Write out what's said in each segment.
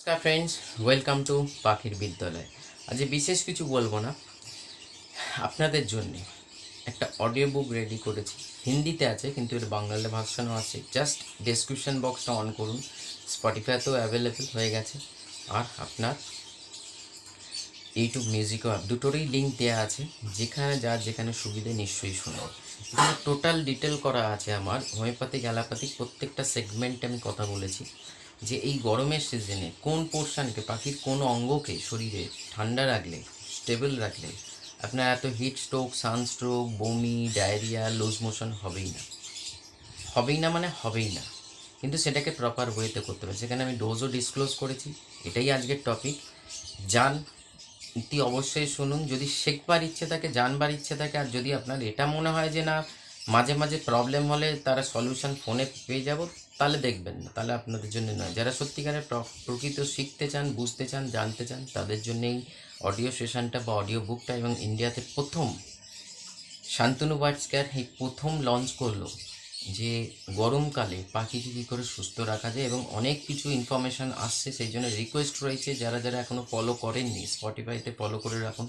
নমস্কার friends welcome to পাখির বিদ্যালয়। আজ বিশেষ কিছু বলব না। আপনাদের জন্য একটা অডিও বুক রেডি করেছি। হিন্দিতে আছে, কিন্তু এর বাংলাতে ভার্সানও আছে। জাস্ট ডেসক্রিপশন বক্সটা অন করুন। স্পটিফাইতেও অ্যাভেলেবেল হয়ে গেছে। আর আপনার ইউটিউব মিউজিকও দুটোরই লিঙ্ক দেওয়া আছে। যেখানে যা, যেখানে সুবিধে নিশ্চয়ই শুনুন। এখানে টোটাল ডিটেল করা আছে আমার। হোমিওপ্যাথিক অ্যালোপ্যাথিক প্রত্যেকটা সেগমেন্টে আমি কথা বলেছি। যে এই গরমের সিজনে কোন পোর্শনকে পাখির কোন অঙ্গকে শরীরে ঠান্ডা রাখলে স্টেবল রাখলে, আপনার এত হিট স্ট্রোক সানস্ট্রোক বমি ডায়রিয়া লুজ মোশন হবেই না। হবেই না মানে হবেই না। কিন্তু সেটাকে প্রপার ওয়েতে করতে হবে। সেখানে আমি ডোজও ডিসক্লোজ করেছি। এটাই আজকের টপিক যান ইতি অবশ্যই শুনুন। যদি শেখবার ইচ্ছে থাকে, জানবার ইচ্ছে থাকে, আর যদি আপনার এটা মনে হয় যে না মাঝে মাঝে প্রবলেম হলে তারা সলিউশন ফোনে পেয়ে যাব, তাহলে দেখবেন না, তাহলে আপনাদের জন্য নয়। যারা সত্যিকারের প্র- প্রকৃত শিখতে চান, বুঝতে চান, জানতে চান, তাদের জন্যই অডিও সেশনটা বা অডিও বুকটা এবং ইন্ডিয়াতে প্রথম শান্তনু বার্ডস কেয়ার এই প্রথম লঞ্চ করল যে গরমকালে পাখিকে কী করে সুস্থ রাখা যায় এবং অনেক কিছু ইনফরমেশান আসছে, সেই জন্য রিকোয়েস্ট রয়েছে, যারা যারা এখনও ফলো করেননি স্পটিফাইতে ফলো করে রাখুন।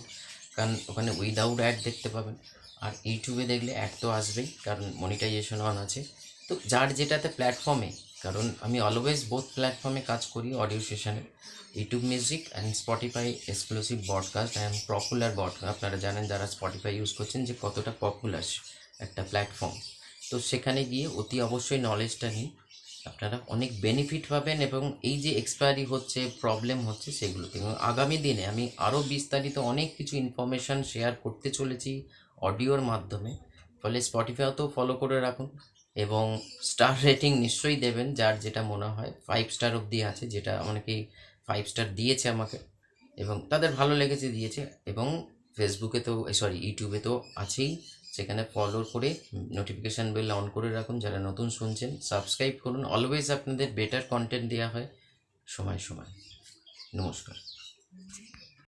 কারণ ওখানে উইদাউট অ্যাড দেখতে পাবেন। আর ইউটিউবে দেখলে অ্যাড তো আসবেই, কারণ মনিটাইজেশন অন আছে। তো যার যেটাতে প্ল্যাটফর্মে কারণ আমি অলওয়েজ বোথ প্ল্যাটফর্মে কাজ করি অডিও সেশনে YouTube music and Spotify exclusive broadcast and popular broadcast আপনারা জানেন যারা স্পটিফাই ইউজ করছেন যে কতটা পপুলার একটা প্ল্যাটফর্ম তো সেখানে গিয়ে অতি অবশ্যই নলেজটা নিন। আপনারা অনেক বেনিফিট পাবেন এবং এই যে এক্সপায়ারি হচ্ছে প্রবলেম হচ্ছে সেগুলোতে। এবং আগামী দিনে আমি আরও বিস্তারিত অনেক কিছু ইনফরমেশান শেয়ার করতে চলেছি অডিওর মাধ্যমে। ফলে স্পটিফাইতেও ফলো করে রাখুন এবং স্টার রেটিং নিশ্চয়ই দেবেন যার যেটা মনে হয়। ফাইভ স্টার অবধি আছে, যেটা অনেকেই ফাইভ স্টার দিয়েছে আমাকে এবং তাদের ভালো লেগেছে, দিয়েছে এবং ফেসবুকে তো সরি ইউটিউবে তো আছেই। সেখানে ফলো করে নোটিফিকেশান বেল অন করে রাখুন। যারা নতুন শুনছেন সাবস্ক্রাইব করুন। অলওয়েজ আপনাদের বেটার কন্টেন্ট দেওয়া হয়। সময় সময়। নমস্কার।